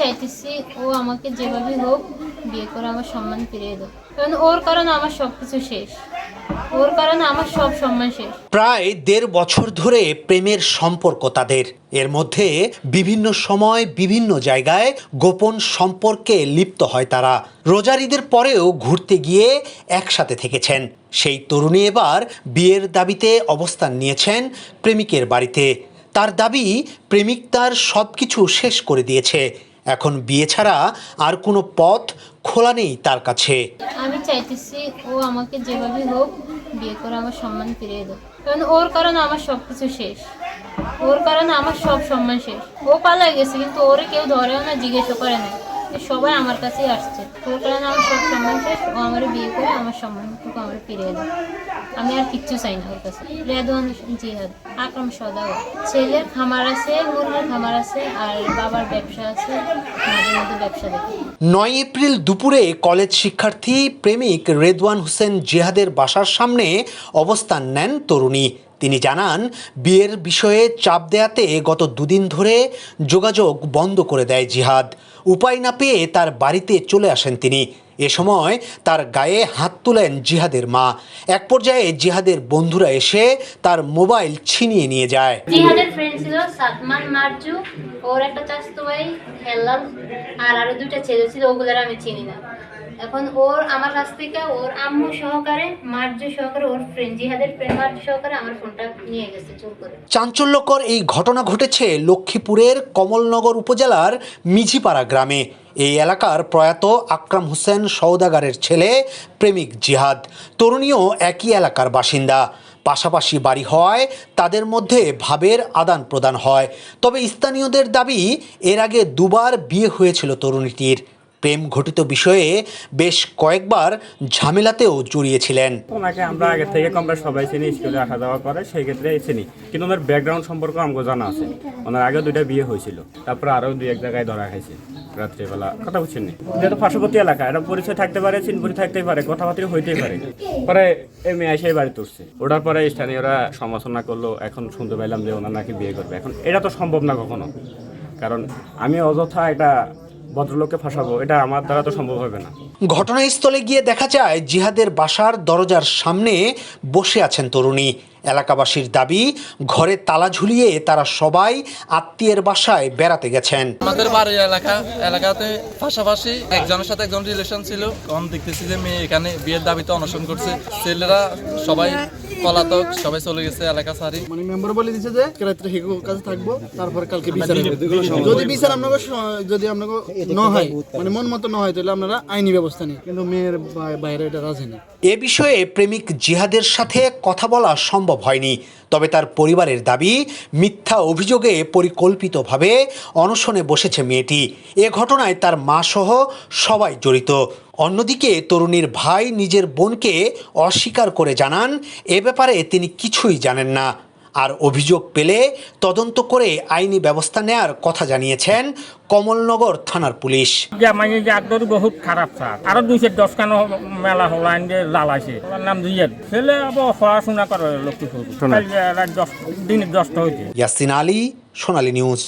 চাইতেছি ও আমাকে যেভাবে হোক বিয়ে করে আমার সম্মান ফিরিয়ে দেয় কারণ ওর কারণে আমার সব কিছু শেষ। ওর কারণে আমার সব সম্মান শেষ। প্রায় দেড় বছর ধরে প্রেমের সম্পর্ক তাদের। এর মধ্যে বিভিন্ন সময় বিভিন্ন জায়গায় গোপন সম্পর্কে লিপ্ত হয় তারা। রোজার ঈদের পরেও ঘুরতে গিয়ে একসাথে থেকেছেন। সেই তরুণী এবার বিয়ের দাবিতে অবস্থান নিয়েছেন প্রেমিকের বাড়িতে। তার দাবি, প্রেমিক তার সব কিছু শেষ করে দিয়েছে। এখন বিয়ে ছাড়া আর কোনো পথ খোলা নেই তার কাছে। আমি চাইতেছি ও আমাকে যেভাবে হোক বিয়ে করে আমার সম্মান ফিরিয়ে দেবে কারণ ওর কারণে আমার সব কিছু শেষ। ওর কারণে আমার সব সম্মান শেষ। ও পালা গেছে কিন্তু ওরে কেউ ধরেও না জিজ্ঞেস করে না সবাই আমার কাছেই আসছে। ওর কারণে আমার সব সম্মান শেষ, ও আমার বিয়ে করে আমার সম্মানটুকু আমার ফিরিয়ে দেয়। আমি আর কিচ্ছু চাই না ওর কাছে। রেদওয়ান, জিহাদ, আকরাম সদাও ছেলের খামার আছে, মুরগির খামার আছে, আর বাবার ব্যবসা আছে, মাঝে মধ্যে ব্যবসা দেখি। নয় এপ্রিল দুপুরে কলেজ শিক্ষার্থী, প্রেমিক রেদওয়ান হোসেন জিহাদের বাসার সামনে অবস্থান নেন তরুণী। তিনি জানান, বিয়ের বিষয়ে চাপ দেয়াতে গত দুদিন ধরে যোগাযোগ বন্ধ করে দেয় জিহাদ। উপায় না পেয়ে তার বাড়িতে চলে আসেন তিনি। এ সময় তার গায়ে হাত তুলেন জিহাদের মা। এক পর্যায়ে জিহাদের বন্ধুরা এসে তার মোবাইল ছিনিয়ে নিয়ে যায়। জিহাদের ফ্রেন্ড ছিল সাতমান মারজু ওর একটা চাস্তো ভাই হেলাল আর আরও দুইটা ছেলে ছিল ওগুলোর আমি চিনি না। এখন ওর আমার কাছ থেকে ওর আম্মু সহকারে মার্জু সহকারে ওর ফ্রেন্ড জিহাদের ফ্রেন্ড মার্জু সহকারে আমার ফোনটা নিয়ে গেছে চুর করে। চাঞ্চল্যকর এই ঘটনা ঘটেছে লক্ষ্মীপুরের কমলনগর উপজেলার মিঝিপাড়া গ্রামে। এই এলাকার প্রয়াত আকরাম হোসেন সৌদাগারের ছেলে প্রেমিক জিহাদ। তরুণীও একই এলাকার বাসিন্দা। পাশাপাশি বাড়ি হওয়ায় তাদের মধ্যে ভাবের আদান প্রদান হয়। তবে স্থানীয়দের দাবি, এর আগে দুবার বিয়ে হয়েছিল তরুণীটির। প্রেম ঘটিত বিষয়ে বেশ কয়েকবার ঝামেলাতেও জড়িয়েছিলেন। ওনাকে আমরা আগে থেকে কম সবাই চিনি, স্কুলে আসা যাওয়া করে, সেই ক্ষেত্রে চিনি। কিন্তু ওনার ব্যাকগ্রাউন্ড সম্পর্কে আমাকে জানা আছে। ওনার আগে দুইটা বিয়ে হয়েছিল। তারপরে আরও দুই এক জায়গায় ধরা খাইছে। রাত্রিবেলা, কথা বুঝছেন নি? যেহেতু পার্শ্ববর্তী এলাকা, এটা পরিচয় থাকতে পারে, চিনপুরি থাকতেই পারে কথাবার্তা হইতেই পারে। পরে এই মেয়ে এসে বাড়ি তুলছে ওটার পরে স্থানীয়রা সমালোচনা করল, এখন শুনতে পাইলাম যে ওনার নাকি বিয়ে করবে। এখন এটা তো সম্ভব না কখনো। কারণ আমি অযথা এটা ভদ্রলোককে ফাঁসাবো, এটা আমার দ্বারা তো সম্ভব হবে না। ঘটনাস্থলে গিয়ে দেখা যায়, জিহাদের বাসার দরজার সামনে বসে আছেন তরুণী। এলাকাবাসীর দাবি ঘরে তালা ঝুলিয়ে তারা সবাই আত্মীয়ের বাসায় বেড়াতে গেছেন। আমাদের বাড়ি এলাকা এলাকাতে পাশাপাশি একজনের সাথে একজন রিলেশন ছিল। কম দেখতেছি যে মেয়ে এখানে বিয়ের দাবিতে অনশন করছে। ছেলেরা সবাই পলাতক সবাই চলে গেছে এলাকা সারি মানে মেম্বার বলে দিছে যে রাত্রে হিকো কাছে থাকব তারপরে কালকে বিচার হবে। যদি বিচার আপনাকে যদি আপনাকে ন হয় মানে মন মতো ন হয় তাহলে আপনারা আইনি ব্যবস্থা নেই কিন্তু মেয়ের বাইরে এটা রাজি নেই এ বিষয়ে প্রেমিক জিহাদের সাথে কথা বলা সম্ভব হয়নি। তবে তার পরিবারের দাবি, মিথ্যা অভিযোগে পরিকল্পিতভাবে অনশনে বসেছে মেয়েটি। এ ঘটনায় তার মা সহ সবাই জড়িত। অন্যদিকে তরুণীর ভাই নিজের বোনকে অস্বীকার করে জানান, এ ব্যাপারে তিনি কিছুই জানেন না। আর অভিযোগ পেলে তদন্ত করে আইনি ব্যবস্থা নেয়ার কথা জানিয়েছেন কমলনগর থানার পুলিশ। যে বহুত খারাপ স্যার। আরও দুইশো দশ খানো মেলা হল আইন যে লালাইছে। নাম দুইয়ের। ছেলে আবার পড়াশোনা করে লক্ষ্মীপুর। দশ দিন দশটা হয়েছে ইয়াসিন আলী সোনালী নিউজ।